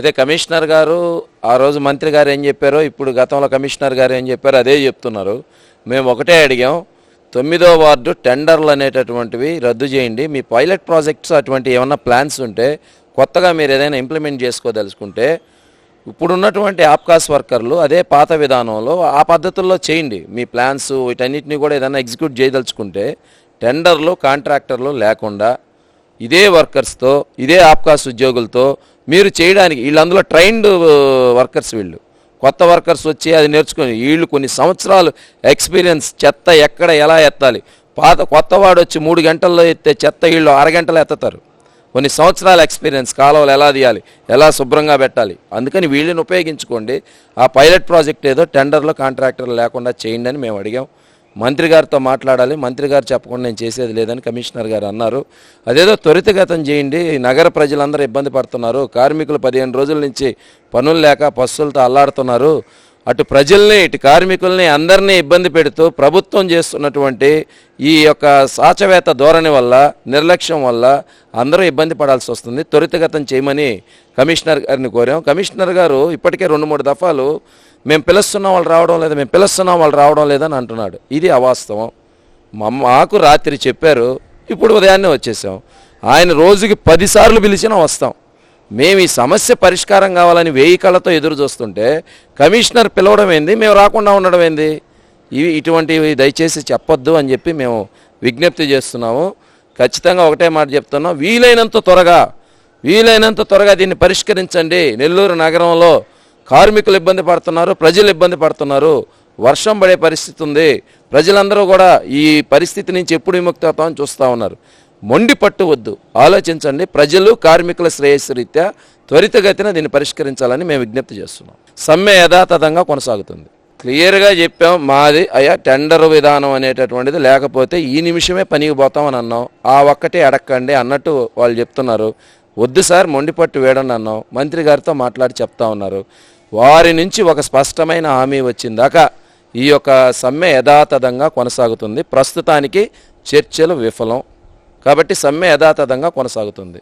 అయితే కమిషనర్ గారు ఆ రోజు మంత్రి గారు ఏం చెప్పారో ఇప్పుడు గతంలో కమిషనర్ గారు ఏం చెప్పారో అదే చెప్తున్నారు. మేము ఒకటే అడిగాం తొమ్మిదో వార్డు టెండర్లు అనేటటువంటివి రద్దు చేయండి. మీ పైలట్ ప్రాజెక్ట్స్ అటువంటి ఏమన్నా ప్లాన్స్ ఉంటే కొత్తగా మీరు ఏదైనా ఇంప్లిమెంట్ చేసుకోదలుచుకుంటే ఇప్పుడున్నటువంటి ఆప్కాస్ వర్కర్లు అదే పాత విధానంలో ఆ పద్ధతుల్లో చేయండి. మీ ప్లాన్స్ వీటన్నిటిని కూడా ఏదైనా ఎగ్జిక్యూట్ చేయదలుచుకుంటే టెండర్లు కాంట్రాక్టర్లు లేకుండా ఇదే వర్కర్స్తో ఇదే ఆప్కాస్ ఉద్యోగులతో మీరు చేయడానికి వీళ్ళు అందులో ట్రైన్డ్ వర్కర్స్ వీళ్ళు. కొత్త వర్కర్స్ వచ్చి అది నేర్చుకొని వీళ్ళు కొన్ని సంవత్సరాలు ఎక్స్పీరియన్స్ చెత్త ఎక్కడ ఎలా ఎత్తాలి? పాత కొత్తవాడు వచ్చి మూడు గంటల్లో ఎత్తే చెత్త వీళ్ళు అరగంటలో ఎత్తుతారు. కొన్ని సంవత్సరాల ఎక్స్పీరియన్స్ కాలువలు ఎలా తీయాలి ఎలా శుభ్రంగా పెట్టాలి? అందుకని వీళ్ళని ఉపయోగించుకోండి. ఆ పైలట్ ప్రాజెక్ట్ ఏదో టెండర్లో కాంట్రాక్టర్లు లేకుండా చేయండి అని మేము అడిగాం. మంత్రి గారితో మాట్లాడాలి. మంత్రి గారు చెప్పకుండా నేను చేసేది లేదని కమిషనర్ గారు అన్నారు. అదేదో త్వరితగతం చేయండి. నగర ప్రజలందరూ ఇబ్బంది పడుతున్నారు. కార్మికులు పదిహేను రోజుల నుంచి పనులు లేక పస్సులతో అల్లాడుతున్నారు. అటు ప్రజల్ని ఇటు కార్మికుల్ని అందరినీ ఇబ్బంది పెడుతూ ప్రభుత్వం చేస్తున్నటువంటి ఈ యొక్క సాచవేత ధోరణి వల్ల నిర్లక్ష్యం వల్ల అందరూ ఇబ్బంది పడాల్సి వస్తుంది. త్వరితగతం చేయమని కమిషనర్ గారిని కోరాం. కమిషనర్ గారు ఇప్పటికే రెండు మూడు దఫాలు మేము పిలుస్తున్నాం వాళ్ళు రావడం లేదు మేము పిలుస్తున్నాం వాళ్ళు రావడం లేదని అంటున్నాడు. ఇది అవాస్తవం. మా మాకు రాత్రి చెప్పారు. ఇప్పుడు ఉదయాన్నే వచ్చేసాం. ఆయన రోజుకి పదిసార్లు పిలిచినా వస్తాం. మేము ఈ సమస్య పరిష్కారం కావాలని వేయి కళ్ళతో ఎదురు చూస్తుంటే కమిషనర్ పిలవడం ఏంది? మేము రాకుండా ఉండడం ఏంది? ఇవి ఇటువంటివి దయచేసి చెప్పొద్దు అని చెప్పి మేము విజ్ఞప్తి చేస్తున్నాము. ఖచ్చితంగా ఒకటే మాట చెప్తున్నాం. వీలైనంత త్వరగా వీలైనంత త్వరగా దీన్ని పరిష్కరించండి. నెల్లూరు నగరంలో కార్మికులు ఇబ్బంది పడుతున్నారు ప్రజలు ఇబ్బంది పడుతున్నారు. వర్షం పడే పరిస్థితి ఉంది. ప్రజలందరూ కూడా ఈ పరిస్థితి నుంచి ఎప్పుడు విముక్తి అవుతామని చూస్తూ ఉన్నారు. మొండి వద్దు. ఆలోచించండి. ప్రజలు కార్మికుల శ్రేయస్సు రీత్యా త్వరితగతిన దీన్ని పరిష్కరించాలని మేము విజ్ఞప్తి చేస్తున్నాం. సమ్మె యథాతథంగా కొనసాగుతుంది. క్లియర్గా చెప్పాం. మాది అయ్యా టెండర్ విధానం అనేటటువంటిది లేకపోతే ఈ నిమిషమే పనికి పోతామని అన్నాం. ఆ ఒక్కటే అడక్కండి అన్నట్టు వాళ్ళు చెప్తున్నారు. వద్దు సార్ మొండిపట్టు వేడండి అన్నాం. మంత్రి గారితో మాట్లాడి చెప్తా ఉన్నారు. వారి నుంచి ఒక స్పష్టమైన హామీ వచ్చిందాకా ఈ యొక్క సమ్మె యథాతథంగా కొనసాగుతుంది. ప్రస్తుతానికి చర్చలు విఫలం. కాబట్టి సమ్మె యథాతథంగా కొనసాగుతుంది.